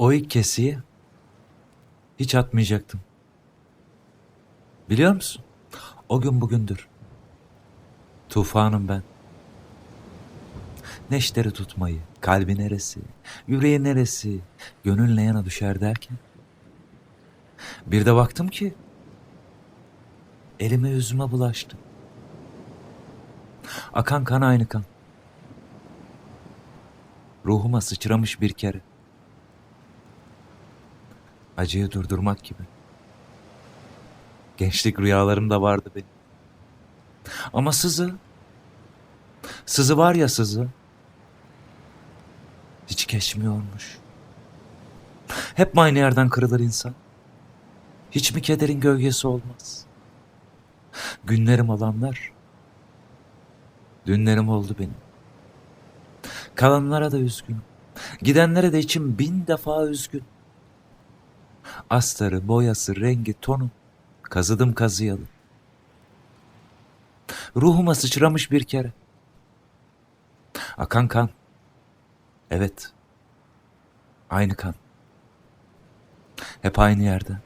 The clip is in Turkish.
O ilk kesiyi hiç atmayacaktım. Biliyor musun? O gün bugündür. Tufanım ben. Neşteri tutmayı, kalbi neresi, yüreği neresi, gönül ne yana düşer derken. Bir de baktım ki elime yüzüme bulaştı. Akan kan aynı kan. Ruhuma sıçramış bir kere. Acıyı durdurmak gibi. Gençlik rüyalarım da vardı benim. Ama sızı, sızı var ya sızı, hiç geçmiyormuş. Hep aynı yerden kırılır insan? Hiç mi kederin gölgesi olmaz? Günlerim olanlar, dünlerim oldu benim. Kalanlara da üzgünüm. Gidenlere de içim bin defa üzgün. Astarı, boyası, rengi, tonu kazıdım kazıyalı. Ruhuma sıçramış bir kere. Akan kan. Evet. Aynı kan. Hep aynı yerden.